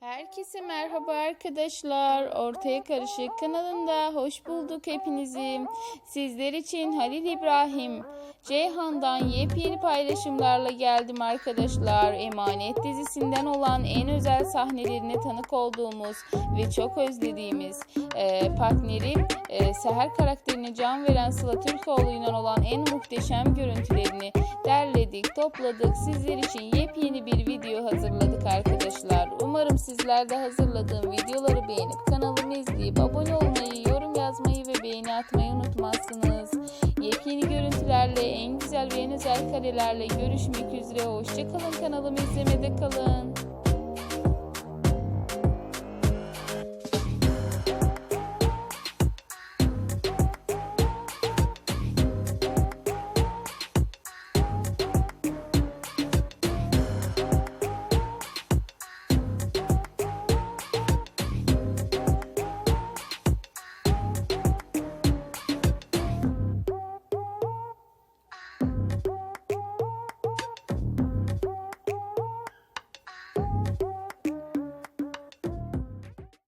Herkese merhaba arkadaşlar. Ortaya Karışık kanalında hoş bulduk hepinizi. Sizler için Halil İbrahim, Ceyhan'dan yepyeni paylaşımlarla geldim arkadaşlar. Emanet dizisinden olan en özel sahnelerine tanık olduğumuz ve çok özlediğimiz e, partneri e, Seher karakterine can veren Sıla Türkoğlu'yla olan en muhteşem görüntülerini derledik, topladık. Sizler için yepyeni bir video hazırladık arkadaşlar. Umarım sizler de hazırladığım videoları beğenip kanalımı izleyip abone olmayı, yorum yazmayı ve beğeni atmayı unutmazsınız. Yepyeni görüntülerle, en güzel ve en özel karelerle görüşmek üzere. Hoşçakalın kanalımı izlemede kalın.